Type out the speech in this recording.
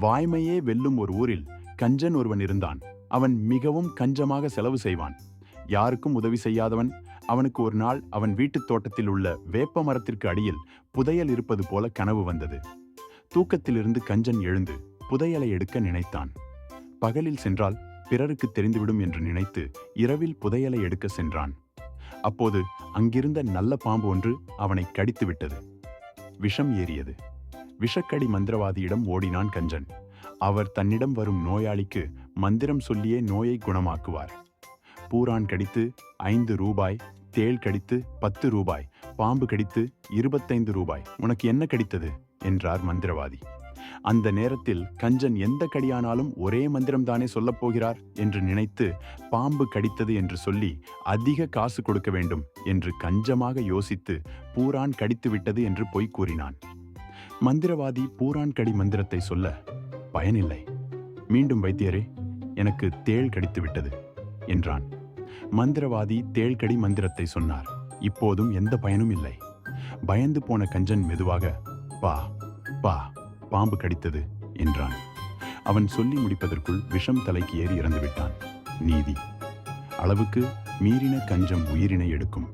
வாய்மையே வெல்லும் ஒரு ஊரில் கஞ்சன் ஒருவன் இருந்தான். அவன் மிகவும் கஞ்சமாக செலவு செய்வான். யாருக்கும் உதவி செய்யாதவன் அவனுக்கு ஒரு நாள் அவன் வீட்டுத் தோட்டத்தில் உள்ள வேப்ப மரத்திற்கு அடியில் புதையல் இருப்பது போல கனவு வந்தது. தூக்கத்திலிருந்து கஞ்சன் எழுந்து புதையலை எடுக்க நினைத்தான். பகலில் சென்றால் பிறருக்கு தெரிந்துவிடும் என்று நினைத்து இரவில் புதையலை எடுக்க சென்றான். அப்போது அங்கிருந்த நல்ல பாம்பு ஒன்று அவனை கடித்து விட்டது விஷம் ஏறியது. விஷக்கடி மந்திரவாதியிடம் ஓடினான் கஞ்சன். அவர் தன்னிடம் வரும் நோயாளிக்கு மந்திரம் சொல்லியே நோயை குணமாக்குவார். பூரான் கடித்து ஐந்து ரூபாய் தேள் கடித்து பத்து ரூபாய் பாம்பு கடித்து இருபத்தைந்து ரூபாய் உனக்கு என்ன கடித்தது? என்றார் மந்திரவாதி. அந்த நேரத்தில் கஞ்சன் எந்த கடியானாலும் ஒரே மந்திரம்தானே சொல்லப் போகிறார் என்று நினைத்து பாம்பு கடித்தது என்று சொல்லி அதிக காசு கொடுக்க வேண்டும் என்று கஞ்சமாக யோசித்து பூரான் கடித்து விட்டது என்று பொய் கூறினான். மந்திரவாதி பூரான்கடி மந்திரத்தை சொல்ல பயனில்லை. மீண்டும் வைத்தியரே எனக்கு தேள் கடித்து விட்டது என்றான். மந்திரவாதி தேள்கடி மந்திரத்தை சொன்னார். இப்போதும் எந்த பயனும் இல்லை. பயந்து போன கஞ்சன் மெதுவாக பா பா பாம்பு கடித்தது என்றான். அவன் சொல்லி முடிப்பதற்குள் விஷம் தலைக்கு ஏறி இறந்துவிட்டான் நீதி அளவுக்கு மீறின கஞ்சம் உயிரினை எடுக்கும்.